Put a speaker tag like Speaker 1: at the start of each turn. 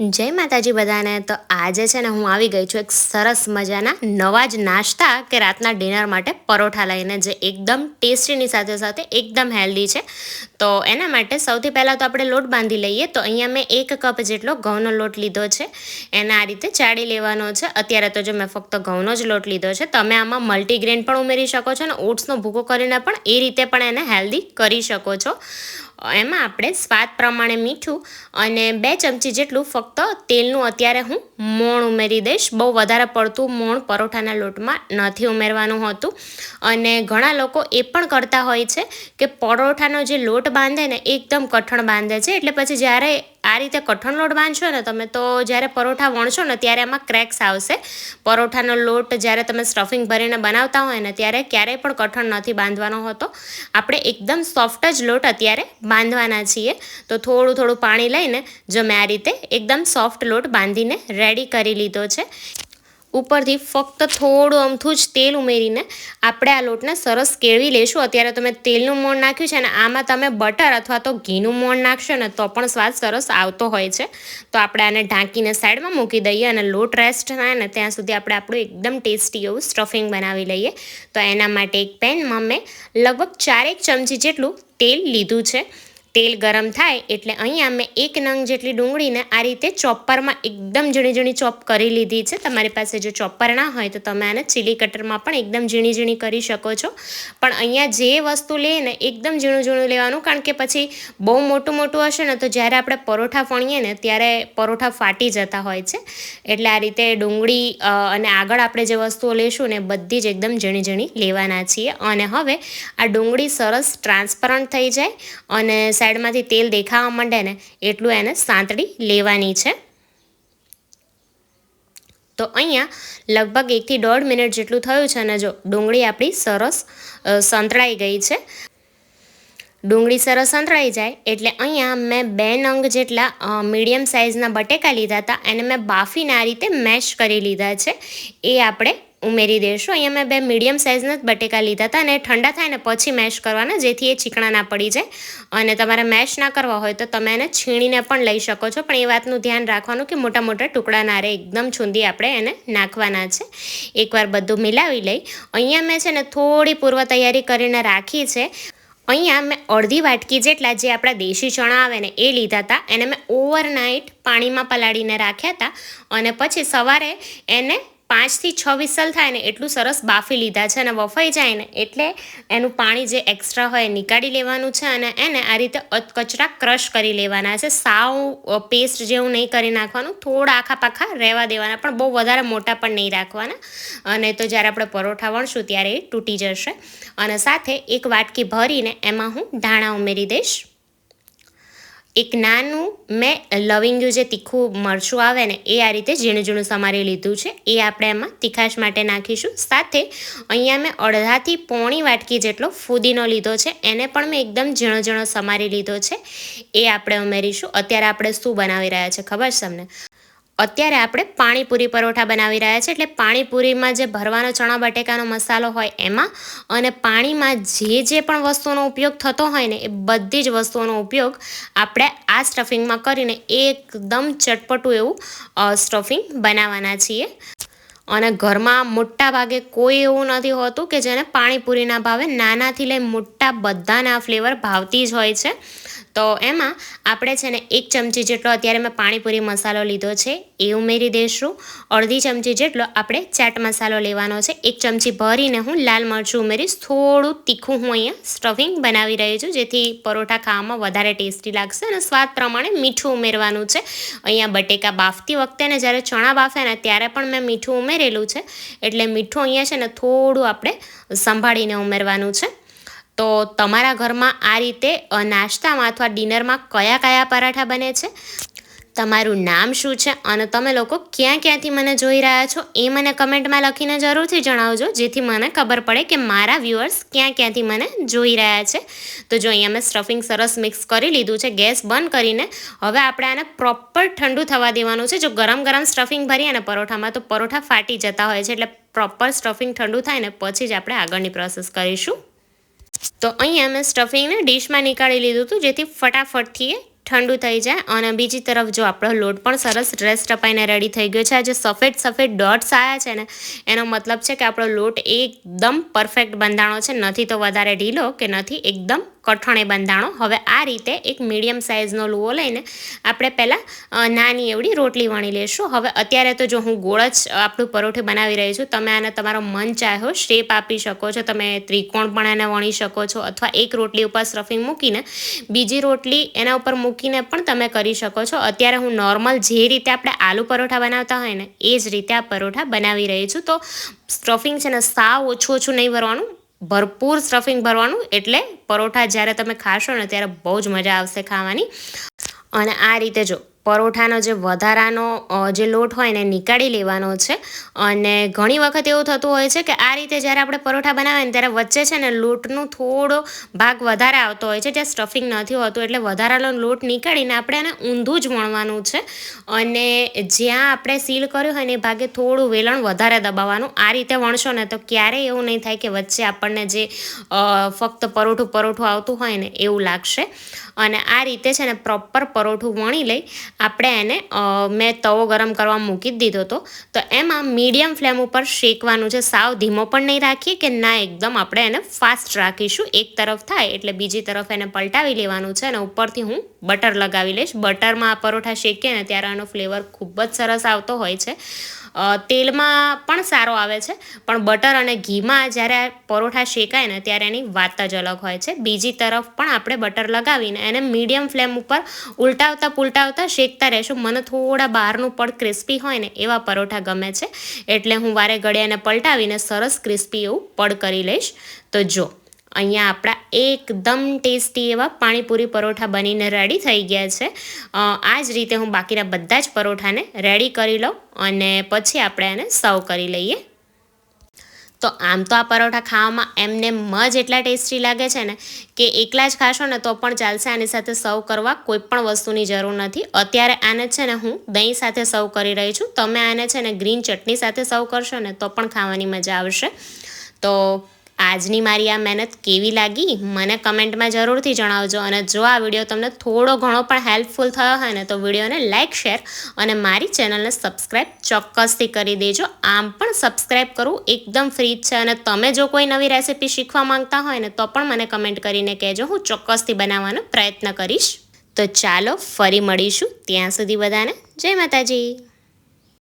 Speaker 1: જય માતાજી બધાને. તો આજે છે ને હું આવી ગઈ છું એક સરસ મજાના નવા જ નાસ્તા કે રાતના ડિનર માટે પરોઠા લઈને, જે એકદમ ટેસ્ટીની સાથે સાથે એકદમ હેલ્ધી છે. તો એના માટે સૌથી પહેલાં તો આપણે લોટ બાંધી લઈએ. તો અહીંયા મેં એક કપ જેટલો ઘઉંનો લોટ લીધો છે. એને આ રીતે ચાળી લેવાનો છે. અત્યારે તો જો મેં ફક્ત ઘઉંનો જ લોટ લીધો છે. તમે આમાં મલ્ટીગ્રેન પણ ઉમેરી શકો છો અને ઓટ્સનો ભૂકો કરીને પણ એ રીતે પણ એને હેલ્ધી કરી શકો છો. એમાં આપણે સ્વાદ પ્રમાણે મીઠું અને બે ચમચી જેટલું ફક્ત તેલનું અત્યારે હું મોણ ઉમેરી દઈશ. બહુ વધારે પડતું મોણ પરોઠાના લોટમાં નથી ઉમેરવાનું હોતું. અને ઘણા લોકો એ પણ કરતા હોય છે કે પરોઠાનો જે લોટ બાંધે ને એકદમ કઠણ બાંધે છે. એટલે પછી જ્યારે આ રીતે કઠણ લોટ બાંધશો ને, તમે તો જ્યારે પરોઠા વણશો ને, ત્યારે એમાં ક્રેક્સ આવશે. પરોઠાનો લોટ જ્યારે તમે સ્ટફિંગ ભરીને બનાવતા હોય ને, ત્યારે ક્યારેય પણ કઠણ નથી બાંધવાનો હોતો. આપણે એકદમ સોફ્ટ જ લોટ અત્યારે બાંધવાના છીએ. તો થોડું થોડું પાણી લઈને, જો મેં આ રીતે એકદમ સોફ્ટ લોટ બાંધીને રેડી કરી લીધો છે. ઉપરથી ફક્ત થોડું અમથું જ તેલ ઉમેરીને આપણે આ લોટને સરસ કેળવી લઈશું અત્યારે તમે તેલનું મોણ નાખ્યું છે અને આમાં તમે બટર અથવા તો ઘીનું મોણ નાખશો ને તો પણ સ્વાદ સરસ આવતો હોય છે. તો આપણે આને ઢાંકીને સાઈડમાં મૂકી દઈએ અને લોટ રેસ્ટ થાય ને ત્યાં સુધી આપણે આપણું એકદમ ટેસ્ટી એવું સ્ટફિંગ બનાવી લઈએ. તો એના માટે એક પેનમાં મેં લગભગ ચારેક ચમચી જેટલું તેલ લીધું છે. તેલ ગરમ થાય એટલે અહીંયા મેં એક નંગ જેટલી ડુંગળીને આ રીતે ચોપરમાં એકદમ ઝીણી ઝીણી ચોપ કરી લીધી છે. તમારી પાસે જો ચોપર ના હોય તો તમે આને ચીલી કટરમાં પણ એકદમ ઝીણી ઝીણી કરી શકો છો. પણ અહીંયા જે વસ્તુ લઈએ ને એકદમ ઝીણું ઝીણું લેવાનું, કારણ કે પછી બહુ મોટું મોટું હશે ને તો જ્યારે આપણે પરોઠા ફણીએ ને ત્યારે પરોઠા ફાટી જતા હોય છે. એટલે આ રીતે ડુંગળી અને આગળ આપણે જે વસ્તુઓ લેશું ને બધી જ એકદમ ઝીણી ઝીણી લેવાના છીએ. અને હવે આ ડુંગળી સરસ ટ્રાન્સપરન્ટ થઈ જાય અને સાઈડમાંથી તેલ દેખાવા માંડે ને એટલું એને સાંતળી લેવાની છે. તો અહીંયા લગભગ એકથી દોઢ મિનિટ જેટલું થયું છે અને જો ડુંગળી આપણી સરસ સંતળાઈ ગઈ છે. ડુંગળી સરસ સંતળાઈ જાય એટલે અહીંયા મેં બે નંગ જેટલા મીડિયમ સાઇઝના બટેકા લીધા હતા એને મેં બાફીને આ રીતે મેશ કરી લીધા છે. એ આપણે ઉમેરી દઈશું અહીંયા મેં બે મીડિયમ સાઇઝના જ બટેકા લીધા હતા અને ઠંડા થાય ને પછી મેશ કરવાના, જેથી એ ચીકણા ના પડી જાય. અને તમારે મેશ ના કરવા હોય તો તમે એને છીણીને પણ લઈ શકો છો. પણ એ વાતનું ધ્યાન રાખવાનું કે મોટા મોટા ટુકડા ના રહે એકદમ છૂંદી આપણે એને નાખવાના છે. એકવાર બધું મિલાવી લઈ. અહીંયા મેં છે ને થોડી પૂર્વ તૈયારી કરીને રાખી છે. અહીંયા મેં અડધી વાટકી જેટલા જે આપણા દેશી ચણા આવે ને એ લીધા હતા. એને મેં ઓવરનાઇટ પાણીમાં પલાળીને રાખ્યા હતા. અને પછી સવારે એને પાંચથી છ વિસલ થાય ને એટલું સરસ બાફી લીધા છે અને વફાઈ જાય ને એટલે એનું પાણી જે એક્સ્ટ્રા હોય નીકાળી લેવાનું છે અને એને આ રીતે કચરા ક્રશ કરી લેવાના છે. સાવ પેસ્ટ જેવું નહીં કરી નાખવાનું. થોડા આખા પાખા રહેવા દેવાના, પણ બહુ વધારે મોટા પણ નહીં રાખવાના. અને તો જ્યારે આપણે પરોઠા વણશું ત્યારે એ તૂટી જશે. અને સાથે એક વાટકી ભરીને એમાં હું ધાણા ઉમેરી દઈશ. એક નાનું મેં લવિંગ્યું જે તીખું મરચું આવે ને, એ આ રીતે ઝીણું ઝીણું સમારી લીધું છે. એ આપણે એમાં તીખાશ માટે નાખીશું. સાથે અહીંયા મેં અડધાથી પોણી વાટકી જેટલો ફુદીનો લીધો છે. એને પણ મેં એકદમ ઝીણો ઝીણો સમારી લીધો છે. એ આપણે ઉમેરીશું. અત્યારે આપણે શું બનાવી રહ્યા છે ખબર છે તમને? અત્યારે આપણે પાણીપુરી પરોઠા બનાવી રહ્યા છીએ એટલે પાણીપુરીમાં જે ભરવાનો ચણા બટેકાનો મસાલો હોય એમાં અને પાણીમાં જે જે પણ વસ્તુનો ઉપયોગ થતો હોય ને, એ બધી જ વસ્તુઓનો ઉપયોગ આપણે આ સ્ટફિંગમાં કરીને એકદમ ચટપટું એવું સ્ટફિંગ બનાવવાના છીએ. અને ઘરમાં મોટા ભાગે કોઈ એવું નથી હોતું કે જેને પાણીપુરીના ભાવે નાનાથી લઈ મોટા બધાના ફ્લેવર ભાવતી જ હોય છે. તો એમાં આપણે છે ને એક ચમચી જેટલો અત્યારે મેં પાણીપુરી મસાલો લીધો છે, એ ઉમેરી દઈશું અડધી ચમચી જેટલો આપણે ચાટ મસાલો લેવાનો છે, એક ચમચી ભરીને હું લાલ મરચું ઉમેરીશ. થોડું તીખું હું અહીંયા સ્ટફિંગ બનાવી રહી છું, જેથી પરોઠા ખાવામાં વધારે ટેસ્ટી લાગશે અને સ્વાદ પ્રમાણે મીઠું ઉમેરવાનું છે. અહીંયા બટેકા બાફતી વખતે ને જ્યારે ચણા બાફે ને ત્યારે પણ મેં મીઠું ઉમેરેલું છે. એટલે મીઠું અહીંયા છે ને થોડું આપણે સંભાળીને ઉમેરવાનું છે. તો તમારા ઘરમાં આ રીતે નાસ્તામાં અથવા ડિનરમાં કયા કયા પરાઠા બને છે? તમારું નામ શું છે? અને તમે લોકો ક્યાં ક્યાંથી મને જોઈ રહ્યા છો? એ મને કમેન્ટમાં લખીને જરૂરથી જણાવજો, જેથી મને ખબર પડે કે મારા વ્યૂઅર્સ ક્યાં ક્યાંથી મને જોઈ રહ્યા છે. તો જો અહીંયા મેં સ્ટફિંગ સરસ મિક્સ કરી લીધું છે, ગેસ બંધ કરીને, હવે આપણે આને પ્રોપર ઠંડુ થવા દેવાનું છે. જો ગરમ ગરમ સ્ટફિંગ ભરીએ ને પરોઠામાં, તો પરોઠા ફાટી જતા હોય છે, એટલે પ્રોપર સ્ટફિંગ ઠંડુ થાય ને પછી જ આપણે આગળની પ્રોસેસ કરીશું. તો અહીંયા મેં સ્ટફિંગને ડીશમાં નીકાળી લીધું હતું, જેથી ફટાફટથી એ ઠંડુ થઈ જાય. અને બીજી તરફ જો આપણો લોટ પણ સરસ ડ્રેસ ટપાઈને રેડી થઈ ગયો છે. આ જે સફેદ સફેદ ડોટ્સ આવ્યા છે ને, એનો મતલબ છે કે આપણો લોટ એકદમ પરફેક્ટ બંધાણો છે. નથી તો વધારે ઢીલો કે નથી એકદમ કઠણે બંધાણો. હવે આ રીતે એક મીડિયમ સાઇઝનો લુઓ લઈને આપણે પહેલાં નાની એવડી રોટલી વણી લઈશું હવે અત્યારે તો જો હું ગોળ જ આપણું પરોઠું બનાવી રહી છું, તમે આને તમારો મન ચાહ્યો શેપ આપી શકો છો, તમે ત્રિકોણ પણ એને વણી શકો છો, અથવા એક રોટલી ઉપર સ્ટફિંગ મૂકીને બીજી રોટલી એના ઉપર મૂકીને પણ તમે કરી શકો છો. અત્યારે હું નોર્મલ જે રીતે આપણે આલુ પરોઠા બનાવતા હોય ને, એ જ રીતે આ પરોઠા બનાવી રહી છું. તો સ્ટફિંગ છે ને, સાવ ઓછું ઓછું નહીં ભરવાનું ભરપૂર સ્ટફિંગ ભરવાનું એટલે પરોઠા જ્યારે તમે ખાશો ને ત્યારે બહુ જ મજા આવશે ખાવાની. અને આ રીતે જો પરોઠાનો જે વધારાનો જે લોટ હોય એને નીકાળી લેવાનો છે. અને ઘણી વખત એવું થતું હોય છે કે આ રીતે જ્યારે આપણે પરોઠા બનાવીએ ને ત્યારે વચ્ચે છે ને લોટનું થોડો ભાગ વધારે આવતો હોય છે, જ્યાં સ્ટફિંગ નથી હોતું એટલે વધારાનો લોટ નીકાળીને આપણે એને ઊંધું જ વણવાનું છે. અને જ્યાં આપણે સીલ કર્યું હોય ને એ ભાગે થોડું વેલણ વધારે દબાવવાનું. આ રીતે વણશો ને તો ક્યારેય એવું નહીં થાય કે વચ્ચે આપણને જે ફક્ત પરોઠું પરોઠું આવતું હોય ને એવું લાગશે. અને આ રીતે છે ને પ્રોપર પરોઠું વણી લઈ. આપણે એને મેં તવો ગરમ કરવા મૂકી દીધો હતો. તો એમાં મીડિયમ ફ્લેમ ઉપર શેકવાનું છે. સાવ ધીમો પણ નહીં રાખીએ કે ના એકદમ આપણે એને ફાસ્ટ રાખીશું. એક તરફ થાય એટલે બીજી તરફ એને પલટાવી લેવાનું છે અને ઉપરથી હું બટર લગાવી લઈશ. બટરમાં આ પરોઠા શેકીએ ને ત્યારે આનો ફ્લેવર ખૂબ જ સરસ આવતો હોય છે. તેલમાં પણ સારો આવે છે. પણ બટર અને ઘીમાં જ્યારે પરોઠા શેકાય ને ત્યારે એની વાત જ અલગ હોય છે. બીજી તરફ પણ આપણે બટર લગાવીને એને મીડિયમ ફ્લેમ ઉપર ઉલટાવતા પુલટાવતા શેકતા રહેશું. મને થોડા બહારનું પડ ક્રિસ્પી હોય ને એવા પરોઠા ગમે છે. એટલે હું વારે ઘડિયાને પલટાવીને સરસ ક્રિસ્પી એવું પડ કરી લઈશ. તો જો અહીંયા આપણા એકદમ ટેસ્ટી એવા પાણીપુરી પરોઠા બનીને રેડી થઈ ગયા છે. આ જ રીતે હું બાકીના બધા જ પરોઠાને રેડી કરી લઉં અને પછી આપણે એને સર્વ કરી લઈએ. તો આમ તો આ પરોઠા ખાવામાં એમને મજ એટલા ટેસ્ટી લાગે છે ને કે એકલા જ ખાશો ને તો પણ ચાલશે આની સાથે સર્વ કરવા કોઈ પણ વસ્તુની જરૂર નથી. અત્યારે આને છે ને હું દહીં સાથે સર્વ કરી રહી છું. તમે આને છે ને ગ્રીન ચટણી સાથે સર્વ કરશો ને તો પણ ખાવાની મજા આવશે. તો આજની મારી આ મહેનત કેવી લાગી? મને કમેન્ટમાં જરૂરથી જણાવજો. અને જો આ વીડિયો તમને થોડો ઘણો પણ હેલ્પફુલ થયો હોય ને તો વિડીયોને લાઇક શેર અને મારી ચેનલને સબસ્ક્રાઈબ ચોક્કસથી કરી દેજો. આમ પણ સબસ્ક્રાઈબ કરવું એકદમ ફ્રી જ છે. અને તમે જો કોઈ નવી રેસીપી શીખવા માંગતા હોય ને તો પણ મને કમેન્ટ કરીને કહેજો. હું ચોક્કસથી બનાવવાનો પ્રયત્ન કરીશ. તો ચાલો ફરી મળીશું ત્યાં સુધી બધાને. જય માતાજી.